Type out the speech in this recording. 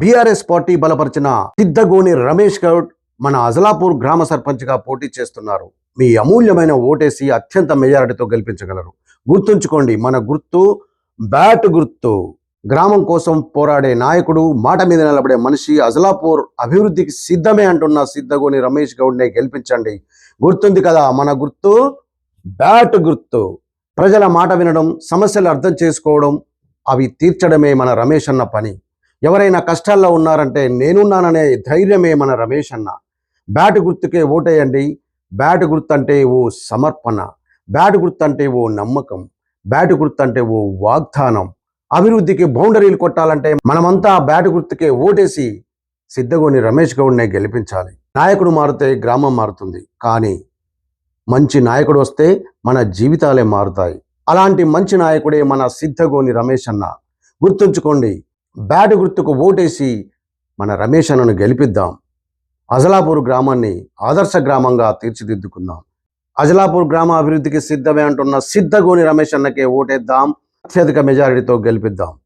BRS party బలపరిచిన సిద్ధగోని రమేష్ గౌడ్ మన అజలాపూర్ గ్రామ సర్పంచ్గా పోటీ చేస్తున్నారు. మీ అమూల్యమైన ఓటేసి అత్యంత మెజారిటీతో గెలిపించగలరు. గుర్తుంచుకోండి మన గుర్తు బ్యాట్ గుర్తు. గ్రామం కోసం పోరాడే నాయకుడు మాట మీద నిలబడే మనిషి అజలాపూర్ అభివృద్ధికి సిద్ధమే అంటున్న సిద్ధగోని రమేష్ గౌడ్నే గెలిపించండి. గుర్తుంది కదా మన గుర్తు బ్యాట్ గుర్తు. ప్రజల మాట వినడం సమస్యలు అర్థం చేసుకోవడం అవి తీర్చడమే మన రమేష్ అన్న పని. ఎవరైనా కష్టాల్లో ఉన్నారంటే నేనున్నాననే ధైర్యమే మన రమేష్ అన్న. బ్యాట్ గుర్తుకే ఓటేయండి. బ్యాట్ గుర్తు అంటే ఓ సమర్పణ. బ్యాట్ గుర్తు అంటే ఓ నమ్మకం. బ్యాట్ గుర్తు అంటే ఓ వాగ్దానం. అభివృద్ధికి బౌండరీలు కొట్టాలంటే మనమంతా బ్యాట్ గుర్తుకే ఓటేసి సిద్ధగోని రమేష్ గౌడ్నే గెలిపించాలి. నాయకుడు మారితే గ్రామం మారుతుంది. కానీ మంచి నాయకుడు వస్తే మన జీవితాలే మారుతాయి. అలాంటి మంచి నాయకుడే మన సిద్ధగోని రమేష్ అన్న. గుర్తుంచుకోండి బ్యాట్ గుర్తుకు ఓటేసి మన రమేష్ అన్నను గెలిపిద్దాం. అజలాపూర్ గ్రామాన్ని ఆదర్శ గ్రామంగా తీర్చిదిద్దుకుందాం. అజలాపూర్ గ్రామ అభివృద్ధికి సిద్ధమే అంటున్న సిద్ధగోని రమేష్ అన్నకే ఓటేద్దాం. అత్యధిక మెజారిటీతో గెలిపిద్దాం.